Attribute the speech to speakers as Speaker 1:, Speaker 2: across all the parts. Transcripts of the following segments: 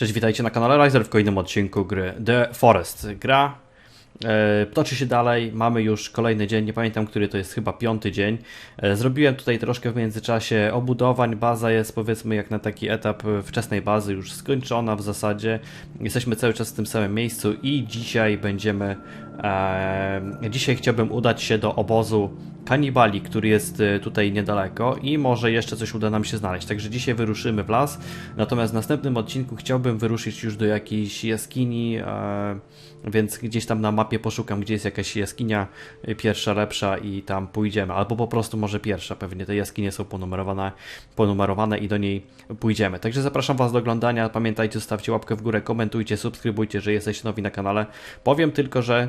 Speaker 1: Cześć, witajcie na kanale Riser w kolejnym odcinku gry The Forest. Gra toczy się dalej, mamy już kolejny dzień, nie pamiętam który to jest, chyba piąty dzień. E, zrobiłem tutaj troszkę w międzyczasie obudowań, baza jest powiedzmy jak na taki etap wczesnej bazy już skończona w zasadzie. Jesteśmy cały czas w tym samym miejscu i dzisiaj będziemy, e, dzisiaj chciałbym udać się do obozu kanibali, który jest e, tutaj niedaleko i może jeszcze coś uda nam się znaleźć. Także dzisiaj wyruszymy w las, natomiast w następnym odcinku chciałbym wyruszyć już do jakiejś jaskini, e, więc gdzieś tam na mapie poszukam, gdzie jest jakaś jaskinia e, pierwsza, lepsza i tam pójdziemy, albo po prostu może pierwsza, pewnie te jaskinie są ponumerowane, ponumerowane i do niej pójdziemy. Także zapraszam Was do oglądania, pamiętajcie, zostawcie łapkę w górę, komentujcie, subskrybujcie, że jesteście nowi na kanale. Powiem tylko, że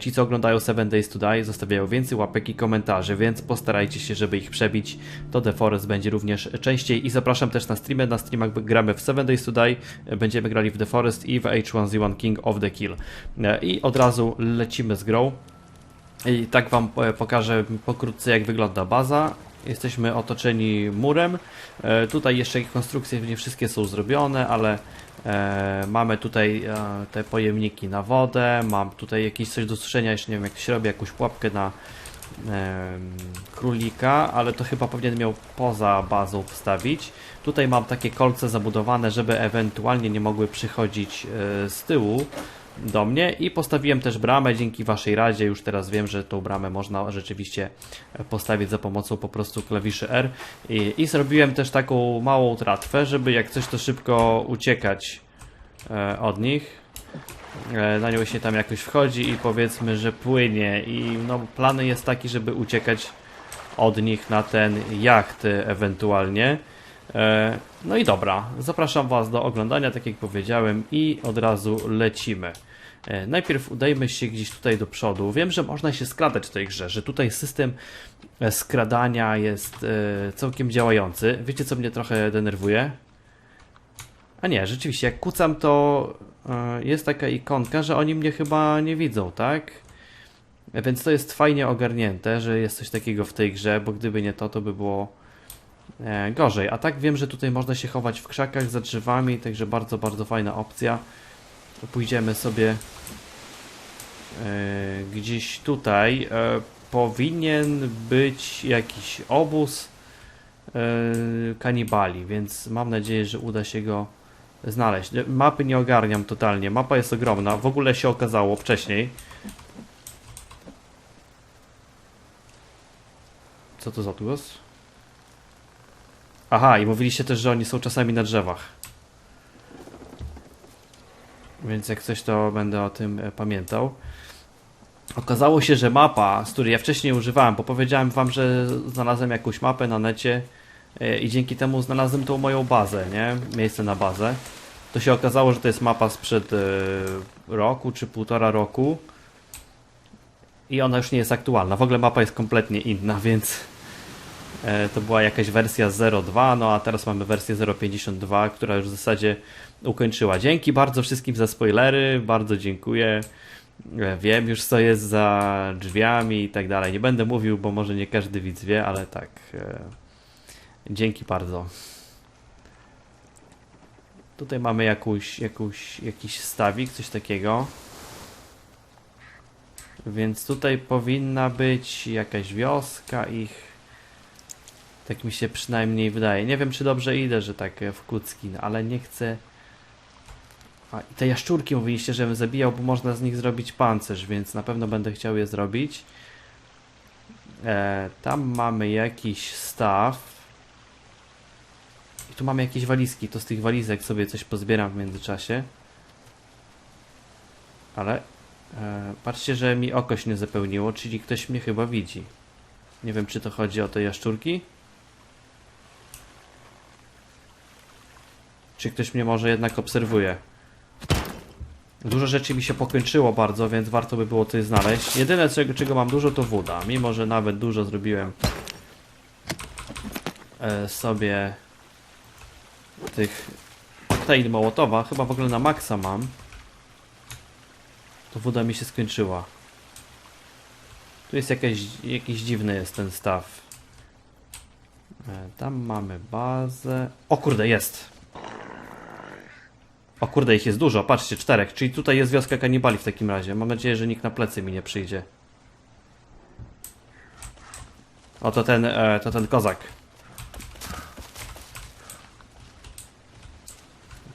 Speaker 1: Ci, co oglądają 7 Days to Die, zostawiają więcej łapek i komentarzy, więc postarajcie się, żeby ich przebić. To The Forest będzie również częściej. I zapraszam też na streamy. Na streamach gramy w 7 Days to Die, e, będziemy grali w The Forest i w H1Z1 King of the Kill. E, I od razu lecimy z grą. I tak Wam e, pokażę pokrótce, jak wygląda baza. Jesteśmy otoczeni murem. E, Tutaj jeszcze konstrukcje nie wszystkie są zrobione, ale e, mamy tutaj e, te pojemniki na wodę. Mam tutaj jakieś coś do suszenia, jeszcze nie wiem jak się robi, jakąś pułapkę na królika, ale to chyba powinien miał poza bazą wstawić. Tutaj mam takie kolce zabudowane, żeby ewentualnie nie mogły przychodzić e, z tyłu do mnie i postawiłem też bramę dzięki waszej radzie. Już teraz wiem, że tą bramę można rzeczywiście postawić za pomocą po prostu klawiszy R. I, i zrobiłem też taką małą tratwę, żeby jak coś to szybko uciekać e, od nich. E, na nią się tam jakoś wchodzi i powiedzmy, że płynie. I no, plany jest taki, żeby uciekać od nich na ten jacht ewentualnie. E, No i dobra, zapraszam Was do oglądania, tak jak powiedziałem, i od razu lecimy. E, Najpierw udajmy się gdzieś tutaj do przodu. Wiem, że można się skradać w tej grze, że tutaj system e, skradania jest e, całkiem działający. Wiecie, co mnie trochę denerwuje? A nie, rzeczywiście, jak kucam, to jest taka ikonka, że oni mnie chyba nie widzą, tak? Więc to jest fajnie ogarnięte, że jest coś takiego w tej grze, bo gdyby nie to, to by było gorzej. A tak wiem, że tutaj można się chować w krzakach za drzewami, także bardzo, bardzo fajna opcja. To Pójdziemy sobie e, gdzieś tutaj. E, powinien być jakiś obóz e, kanibali, więc mam nadzieję, że uda się go znaleźć. Mapy nie ogarniam totalnie. Mapa jest ogromna. W ogóle się okazało wcześniej. Co to za głos? Aha, i mówiliście też, że oni są czasami na drzewach. Więc jak coś, to będę o tym e, pamiętał. Okazało się, że mapa, z której ja wcześniej używałem, bo powiedziałem wam, że znalazłem jakąś mapę na necie e, i dzięki temu znalazłem tą moją bazę, nie? Miejsce na bazę. To się okazało, że to jest mapa sprzed e, roku czy półtora roku. I ona już nie jest aktualna. W ogóle mapa jest kompletnie inna, więc to była jakaś wersja 0.2, no a teraz mamy wersję 0.52, która już w zasadzie ukończyła. Dzięki bardzo wszystkim za spoilery, bardzo dziękuję. E, Wiem już co jest za drzwiami i tak dalej. Nie będę mówił, bo może nie każdy widz wie, ale tak. E, dzięki bardzo. Tutaj mamy jakąś, jakąś, jakiś stawik, coś takiego. Więc tutaj powinna być jakaś wioska ich. Tak mi się przynajmniej wydaje. Nie wiem, czy dobrze idę, że tak e, w kucki, no, ale nie chcę. A i te jaszczurki mówiliście, żebym zabijał, bo można z nich zrobić pancerz, więc na pewno będę chciał je zrobić. E, tam mamy jakiś staw. I tu mamy jakieś walizki. To z tych walizek sobie coś pozbieram w międzyczasie. Ale e, patrzcie, że mi oko się nie zapełniło, czyli ktoś mnie chyba widzi. Nie wiem, czy to chodzi o te jaszczurki. Czy ktoś mnie może jednak obserwuje? Dużo rzeczy mi się pokończyło bardzo, więc warto by było coś znaleźć. Jedyne czego, czego mam dużo to woda. Mimo, że nawet dużo zrobiłem e, sobie tych koktajli Mołotowa. Chyba w ogóle na maksa mam. To woda mi się skończyła. Tu jest jakaś, jakiś dziwny jest ten staw. E, Tam mamy bazę. O kurde, jest! O kurde, ich jest dużo, patrzcie, czterech. Czyli tutaj jest wioska kanibali w takim razie. Mam nadzieję, że nikt na plecy mi nie przyjdzie. O, to ten, e, to ten kozak.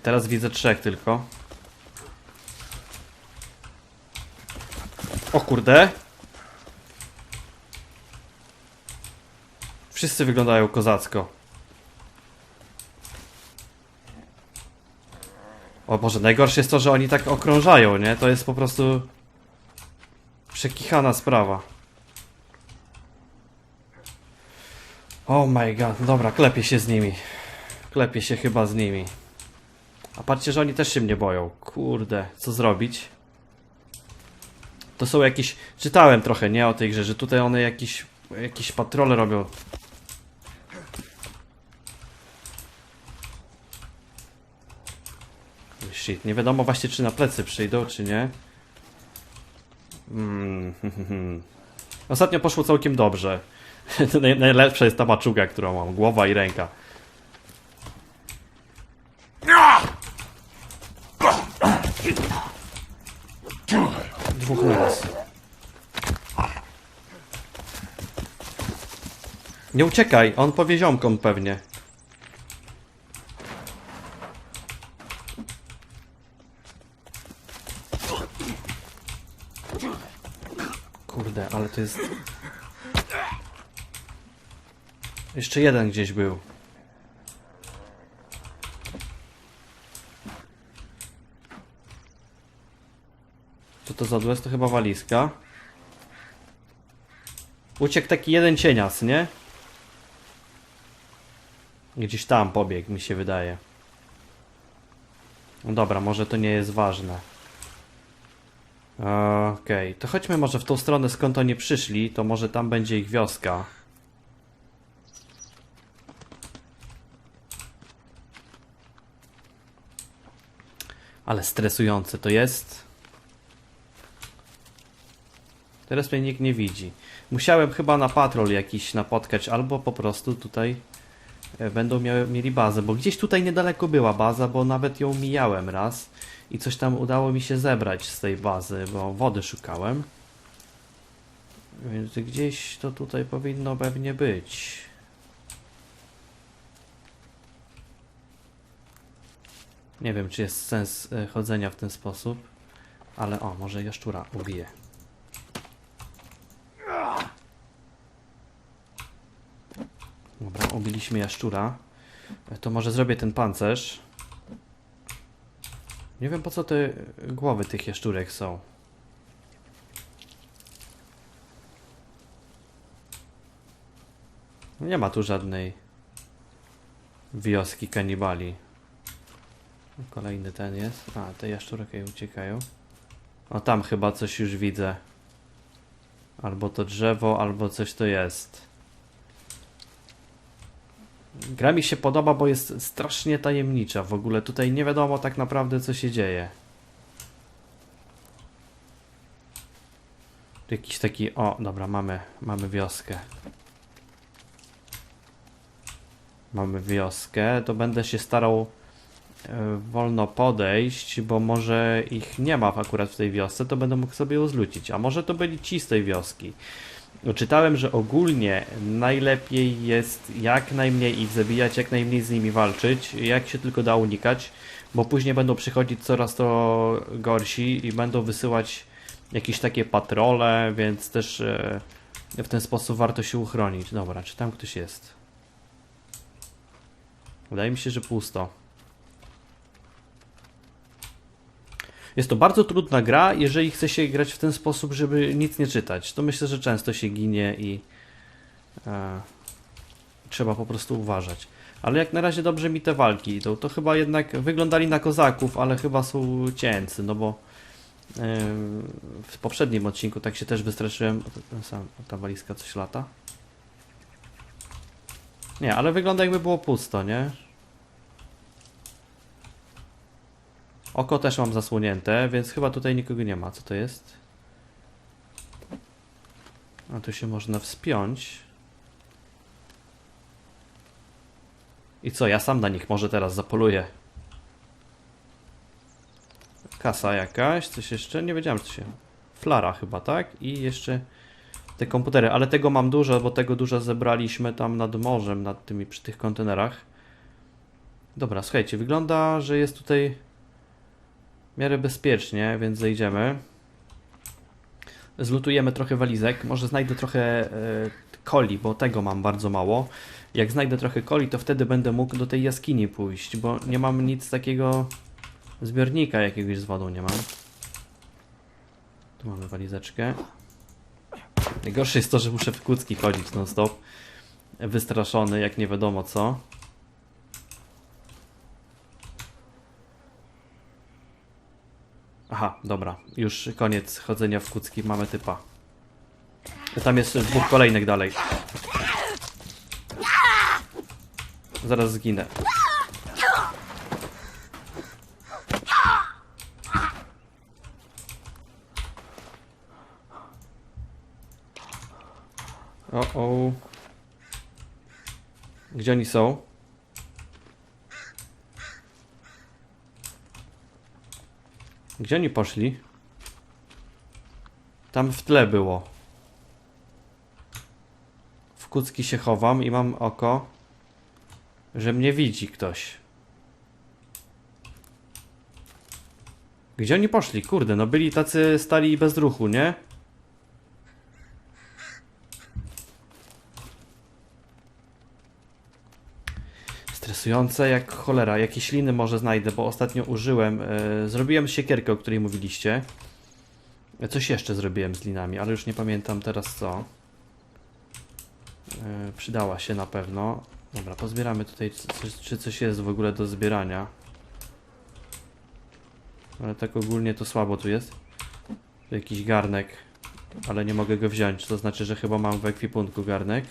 Speaker 1: Teraz widzę trzech tylko. O kurde. Wszyscy wyglądają kozacko. O Boże, najgorsze jest to, że oni tak okrążają, nie? To jest po prostu przekichana sprawa. Oh my god, dobra, klepię się z nimi. Klepię się chyba z nimi. A patrzcie, że oni też się mnie boją. Kurde, co zrobić? To są jakieś... Czytałem trochę, nie, o tej grze, że tutaj one jakieś... Jakieś patrole robią. Shit, nie wiadomo właśnie czy na plecy przyjdą, czy nie. Mm, Ostatnio poszło całkiem dobrze. Naj- Najlepsza jest ta maczuga, którą mam. Głowa i ręka. Dwóch naraz. Nie uciekaj, on powie ziomkom pewnie. Kurde, ale to jest... Jeszcze jeden gdzieś był. Co to za odłez? To chyba walizka. Uciekł taki jeden cienias, nie? Gdzieś tam pobiegł, mi się wydaje. No dobra, może to nie jest ważne. Okej, to chodźmy może w tą stronę skąd oni przyszli, to może tam będzie ich wioska. Ale stresujące to jest. Teraz mnie nikt nie widzi. Musiałem chyba na patrol jakiś napotkać, albo po prostu tutaj e, będą miały, mieli bazę, bo gdzieś tutaj niedaleko była baza, bo nawet ją mijałem raz i coś tam udało mi się zebrać z tej bazy, bo wody szukałem. Więc gdzieś to tutaj powinno pewnie być. Nie wiem, czy jest sens e, chodzenia w ten sposób, ale o, może jaszczura ubiję. Dobra, ubiliśmy jaszczura. E, To może zrobię ten pancerz. Nie wiem po co te głowy tych jaszczurek są. Nie ma tu żadnej wioski kanibali. Kolejny ten jest. A, te jaszczurki uciekają. O, tam chyba coś już widzę. Albo to drzewo, albo coś to jest. Gra mi się podoba, bo jest strasznie tajemnicza. W ogóle tutaj nie wiadomo tak naprawdę co się dzieje. Jakiś taki... O, dobra, mamy, mamy wioskę. Mamy wioskę, to będę się starał e, wolno podejść, bo może ich nie ma akurat w tej wiosce, to będę mógł sobie ją zlucić. A może to byli ci z tej wioski. Czytałem, że ogólnie najlepiej jest jak najmniej ich zabijać, jak najmniej z nimi walczyć, jak się tylko da unikać, bo później będą przychodzić coraz to gorsi i będą wysyłać jakieś takie patrole, więc też e, w ten sposób warto się uchronić. Dobra, czy tam ktoś jest? Wydaje mi się, że pusto. Jest to bardzo trudna gra, jeżeli chce się grać w ten sposób, żeby nic nie czytać. To myślę, że często się ginie i e, trzeba po prostu uważać. Ale jak na razie dobrze mi te walki idą. To chyba jednak wyglądali na kozaków, ale chyba są cięcy, no bo e, w poprzednim odcinku tak się też wystraszyłem. Sam- Ta walizka coś lata? Nie, ale wygląda jakby było pusto, nie? Oko też mam zasłonięte, więc chyba tutaj nikogo nie ma. Co to jest? A tu się można wspiąć. I co, ja sam na nich może teraz zapoluję. Kasa jakaś, coś jeszcze? Nie wiedziałem co się... Flara chyba, tak? I jeszcze te komputery, ale tego mam dużo, bo tego dużo zebraliśmy tam nad morzem, nad tymi, przy tych kontenerach. Dobra, słuchajcie, wygląda, że jest tutaj w miarę bezpiecznie, więc zejdziemy. Zlutujemy trochę walizek, może znajdę trochę e, coli, bo tego mam bardzo mało. Jak znajdę trochę coli, to wtedy będę mógł do tej jaskini pójść, bo nie mam nic takiego zbiornika jakiegoś z wodą nie mam. Tu mamy walizeczkę. Najgorsze jest to, że muszę w kucki chodzić non stop. Wystraszony, jak nie wiadomo co. Aha, dobra. Już koniec chodzenia w kucki, mamy typa. Tam jest dwóch kolejnych dalej. Zaraz zginę. O, o. Gdzie oni są? Gdzie oni poszli? Tam w tle było. W kucki się chowam i mam oko, że mnie widzi ktoś. Gdzie oni poszli? Kurde, no byli tacy stali i bez ruchu, nie? Stresujące jak cholera. Jakieś liny może znajdę, bo ostatnio użyłem. e, zrobiłem siekierkę, o której mówiliście. E, Coś jeszcze zrobiłem z linami, ale już nie pamiętam teraz co. E, przydała się na pewno. Dobra, pozbieramy tutaj, czy, coś jest w ogóle do zbierania. Ale tak ogólnie to słabo tu jest. Jakiś garnek, ale nie mogę go wziąć. To znaczy, że chyba mam w ekwipunku garnek.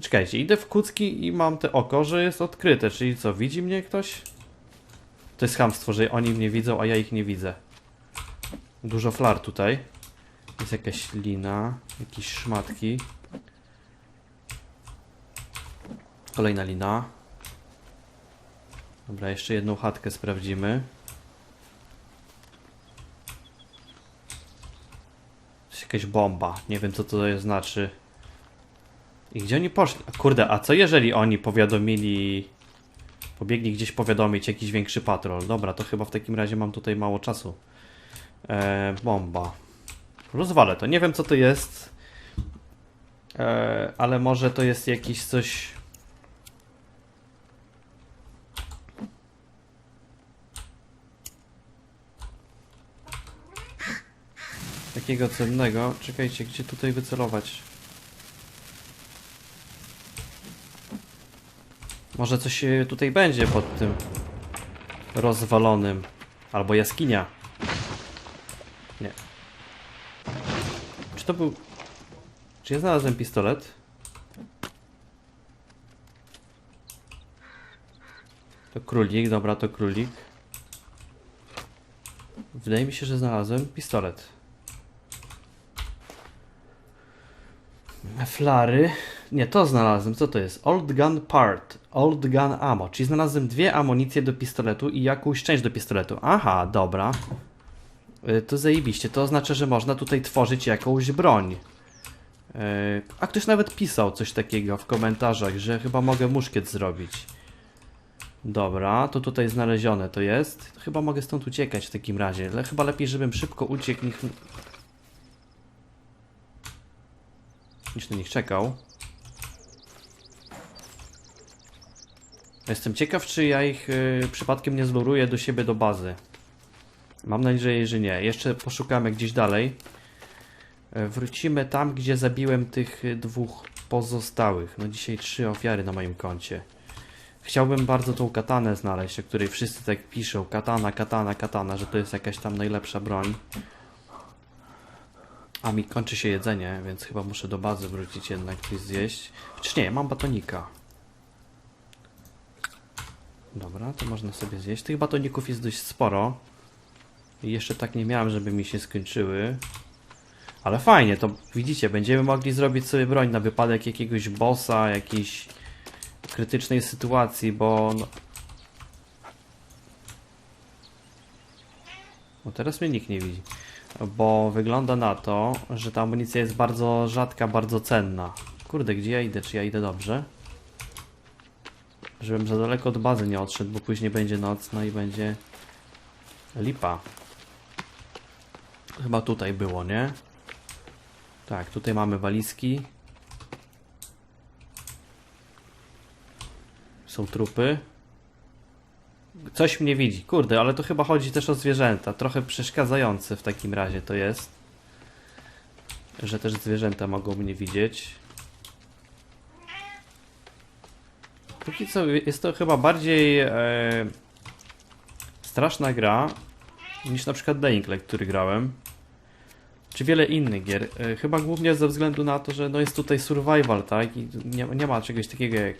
Speaker 1: Czekajcie, idę w kucki i mam te oko, że jest odkryte, czyli co, widzi mnie ktoś? To jest chamstwo, że oni mnie widzą, a ja ich nie widzę. Dużo flar tutaj. Jest jakaś lina, jakieś szmatki. Kolejna lina. Dobra, jeszcze jedną chatkę sprawdzimy. To jest jakaś bomba. Nie wiem co to znaczy. I gdzie oni poszli? A Kurde, a co jeżeli oni powiadomili... Pobiegli gdzieś powiadomić jakiś większy patrol? Dobra, to chyba w takim razie mam tutaj mało czasu. E, bomba. Rozwalę to. Nie wiem co to jest. E, ale może to jest jakiś coś... Takiego cennego. Czekajcie, gdzie tutaj wycelować? Może coś e, tutaj będzie pod tym rozwalonym. Albo jaskinia. Nie. Czy to był... Czy ja znalazłem pistolet? To królik, dobra, to królik. Wydaje mi się, że znalazłem pistolet. Flary. Nie, to znalazłem. Co to jest? Old Gun Part. Old Gun Ammo. Czyli znalazłem dwie amunicje do pistoletu i jakąś część do pistoletu. Aha, dobra. Y, To zajebiście. To oznacza, że można tutaj tworzyć jakąś broń. Y, A ktoś nawet pisał coś takiego w komentarzach, że chyba mogę muszkiet zrobić. Dobra, to tutaj znalezione to jest. Chyba mogę stąd uciekać w takim razie. Ale chyba lepiej, żebym szybko uciekł niż... niż na nich czekał. Jestem ciekaw, czy ja ich y, przypadkiem nie zluruję do siebie do bazy. Mam nadzieję, że nie. Jeszcze poszukamy gdzieś dalej. E, Wrócimy tam, gdzie zabiłem tych y, dwóch pozostałych. No dzisiaj trzy ofiary na moim koncie. Chciałbym bardzo tą katanę znaleźć, o której wszyscy tak piszą. Katana, katana, katana, że to jest jakaś tam najlepsza broń. A mi kończy się jedzenie, więc chyba muszę do bazy wrócić jednak coś zjeść. Chociaż nie, mam batonika. Dobra, to można sobie zjeść. Tych batoników jest dość sporo. I jeszcze tak nie miałem, żeby mi się skończyły. Ale fajnie, to widzicie, będziemy mogli zrobić sobie broń na wypadek jakiegoś bossa, jakiejś krytycznej sytuacji, bo no, O, teraz mnie nikt nie widzi. Bo wygląda na to, że ta amunicja jest bardzo rzadka, bardzo cenna. Kurde, gdzie ja idę? Czy ja idę dobrze? Żebym za daleko od bazy nie odszedł, bo później będzie noc, no i będzie lipa. Chyba tutaj było, nie? Tak, tutaj mamy walizki. Są trupy. Coś mnie widzi. Kurde, ale to chyba chodzi też o zwierzęta. Trochę przeszkadzające w takim razie to jest. Że też zwierzęta mogą mnie widzieć. Póki co jest to chyba bardziej e, straszna gra niż na przykład Light, który grałem. Czy wiele innych gier. E, chyba głównie ze względu na to, że no jest tutaj survival, tak? I nie, nie ma czegoś takiego jak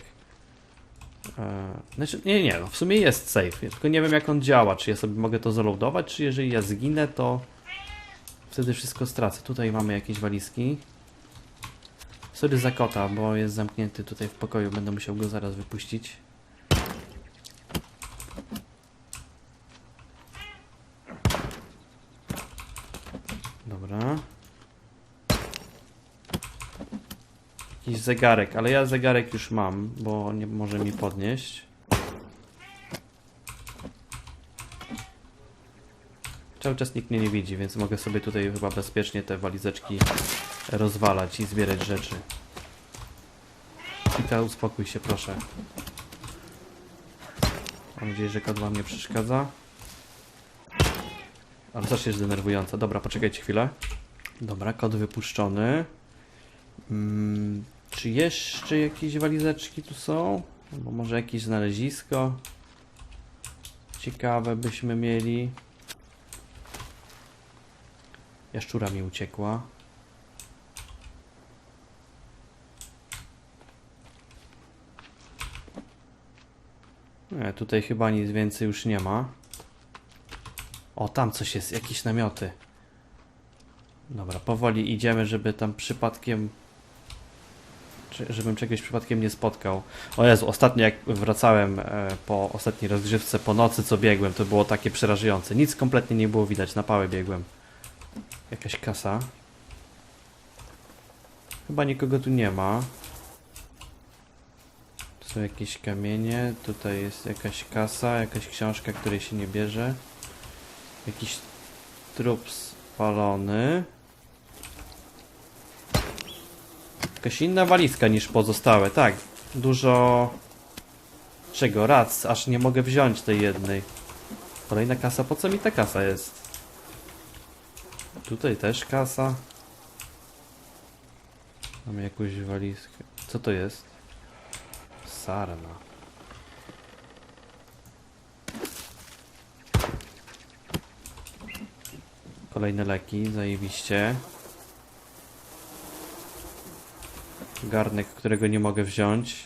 Speaker 1: E, Znaczy, nie, nie, no w sumie jest safe, tylko nie wiem jak on działa, czy ja sobie mogę to zaloadować, czy jeżeli ja zginę, to wtedy wszystko stracę. Tutaj mamy jakieś walizki. Sorry za kota, bo jest zamknięty tutaj w pokoju, będę musiał go zaraz wypuścić. Dobra. Jakiś zegarek, ale ja zegarek już mam, bo nie może mi podnieść. Cały czas nikt mnie nie widzi, więc mogę sobie tutaj chyba bezpiecznie te walizeczki rozwalać i zbierać rzeczy. Pita, uspokój się proszę. Mam nadzieję, że kot wam nie przeszkadza. Ale też jest denerwująca. Dobra, poczekajcie chwilę. Dobra, kod wypuszczony. Mm, czy jeszcze jakieś walizeczki tu są? Albo może jakieś znalezisko? Ciekawe byśmy mieli. Jaszczura mi uciekła. Nie, tutaj chyba nic więcej już nie ma. O, tam coś jest, jakieś namioty. Dobra, powoli idziemy, żeby tam przypadkiem żebym czegoś przypadkiem nie spotkał. O Jezu, ostatnio jak wracałem e, po ostatniej rozgrzewce po nocy, co biegłem, to było takie przerażające. Nic kompletnie nie było widać, na pałę biegłem. Jakaś kasa. Chyba nikogo tu nie ma. Są jakieś kamienie, tutaj jest jakaś kasa, jakaś książka, której się nie bierze. Jakiś trup spalony. Jakaś inna walizka niż pozostałe, tak. Dużo... Czego? Rac, aż nie mogę wziąć tej jednej. Kolejna kasa, po co mi ta kasa jest? Tutaj też kasa. Mamy jakąś walizkę. Co to jest? Sarna. Kolejne leki, zajebiście. Garnek, którego nie mogę wziąć.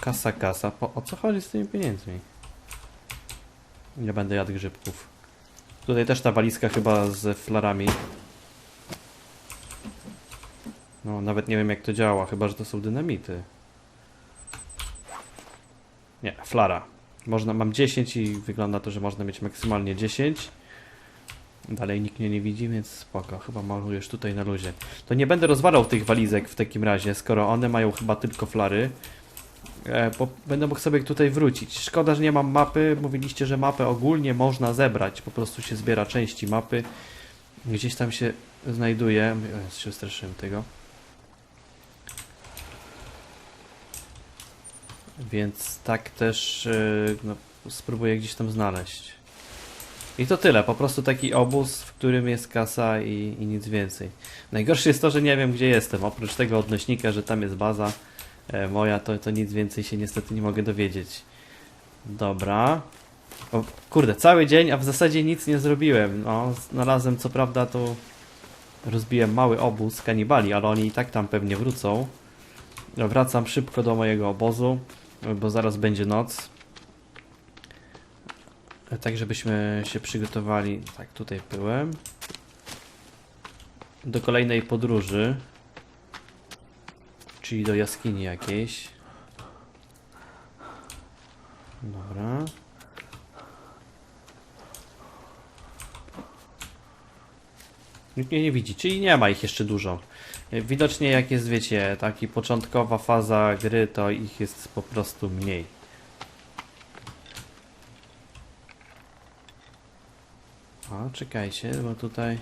Speaker 1: Kasa, kasa. Po, o co chodzi z tymi pieniędzmi? Nie będę jadł grzybków. Tutaj też ta walizka chyba z flarami. No, nawet nie wiem jak to działa, chyba że to są dynamity. Nie, flara. Można, mam 10 i wygląda to, że można mieć maksymalnie 10. Dalej nikt mnie nie widzi, więc spoko. Chyba malujesz tutaj na luzie. To nie będę rozwalał tych walizek w takim razie, skoro one mają chyba tylko flary. E, bo będę mógł sobie tutaj wrócić. Szkoda, że nie mam mapy. Mówiliście, że mapę ogólnie można zebrać. Po prostu się zbiera części mapy. Gdzieś tam się znajduje. Ja się straszyłem tego. Więc tak też e, no, spróbuję gdzieś tam znaleźć. I to tyle, po prostu taki obóz, w którym jest kasa i, i nic więcej. Najgorsze jest to, że nie wiem gdzie jestem. Oprócz tego odnośnika, że tam jest baza e, moja, to, to nic więcej się niestety nie mogę dowiedzieć. Dobra. O, kurde, cały dzień, a w zasadzie nic nie zrobiłem. No, znalazłem co prawda to rozbiłem mały obóz kanibali, ale oni i tak tam pewnie wrócą. Wracam szybko do mojego obozu, bo zaraz będzie noc. Tak, żebyśmy się przygotowali. Tak, tutaj byłem. Do kolejnej podróży. Czyli do jaskini jakiejś. Dobra. Nikt mnie nie widzi, czyli nie ma ich jeszcze dużo. Widocznie jak jest, wiecie, taki początkowa faza gry, to ich jest po prostu mniej. O, czekajcie, bo tutaj...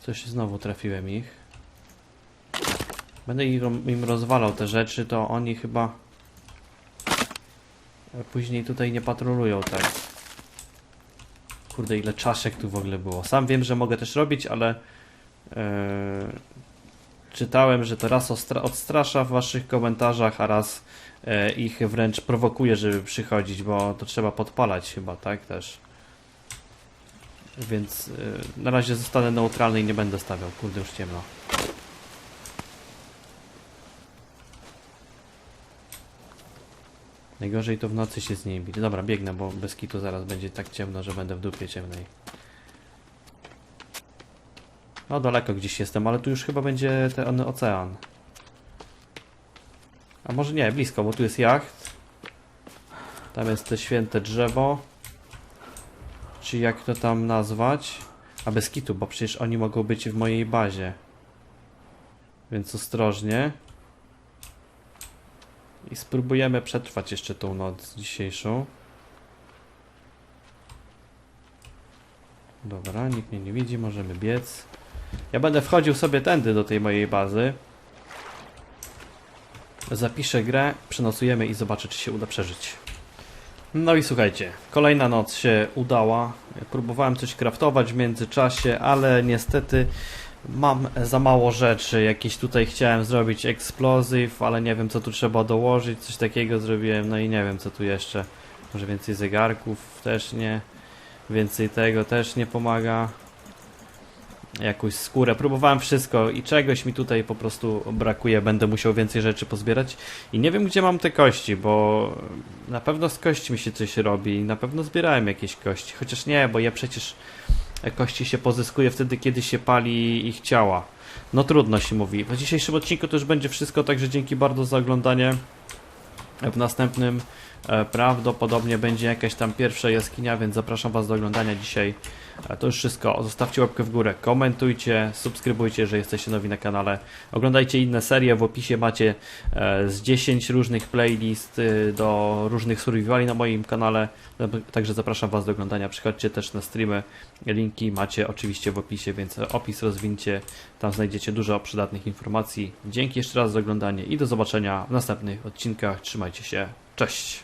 Speaker 1: Coś znowu trafiłem ich. Będę im rozwalał te rzeczy, to oni chyba... Później tutaj nie patrolują, tak. Kurde, ile czaszek tu w ogóle było. Sam wiem, że mogę też robić, ale e, czytałem, że to raz odstrasza w waszych komentarzach, a raz e, ich wręcz prowokuje, żeby przychodzić, bo to trzeba podpalać chyba, tak też. Więc e, na razie zostanę neutralny i nie będę stawiał. Kurde, już ciemno. Najgorzej to w nocy się z niej bić. Dobra, biegnę, bo bez kitu zaraz będzie tak ciemno, że będę w dupie ciemnej. No daleko gdzieś jestem, ale tu już chyba będzie ten ocean. A może nie, blisko, bo tu jest jacht. Tam jest te święte drzewo. Czy jak to tam nazwać? A bez kitu, bo przecież oni mogą być w mojej bazie. Więc ostrożnie. I spróbujemy przetrwać jeszcze tą noc dzisiejszą. Dobra, nikt mnie nie widzi, możemy biec. Ja będę wchodził sobie tędy do tej mojej bazy. Zapiszę grę, przenosujemy i zobaczę, czy się uda przeżyć. No i słuchajcie, kolejna noc się udała. Próbowałem coś craftować w międzyczasie, ale niestety mam za mało rzeczy. Jakieś tutaj chciałem zrobić explosive, ale nie wiem co tu trzeba dołożyć. Coś takiego zrobiłem, no i nie wiem co tu jeszcze. Może więcej zegarków też nie. Więcej tego też nie pomaga. Jakąś skórę. Próbowałem wszystko i czegoś mi tutaj po prostu brakuje. Będę musiał więcej rzeczy pozbierać. I nie wiem gdzie mam te kości, bo na pewno z kośćmi się coś robi. Na pewno zbierałem jakieś kości. Chociaż nie, bo je przecież kości się pozyskuje wtedy, kiedy się pali ich ciała. No trudno się mówi. W dzisiejszym odcinku to już będzie wszystko, także dzięki bardzo za oglądanie. W następnym prawdopodobnie będzie jakaś tam pierwsza jaskinia, więc zapraszam Was do oglądania dzisiaj. E, To już wszystko. Zostawcie łapkę w górę, komentujcie, subskrybujcie, że jesteście nowi na kanale. Oglądajcie inne serie, w opisie macie e, z 10 różnych playlist y, do różnych survivali na moim kanale. Także zapraszam Was do oglądania. Przychodźcie też na streamy. Linki macie oczywiście w opisie, więc opis rozwincie. Tam znajdziecie dużo przydatnych informacji. Dzięki jeszcze raz za oglądanie i do zobaczenia w następnych odcinkach. Trzymajcie się. Cześć!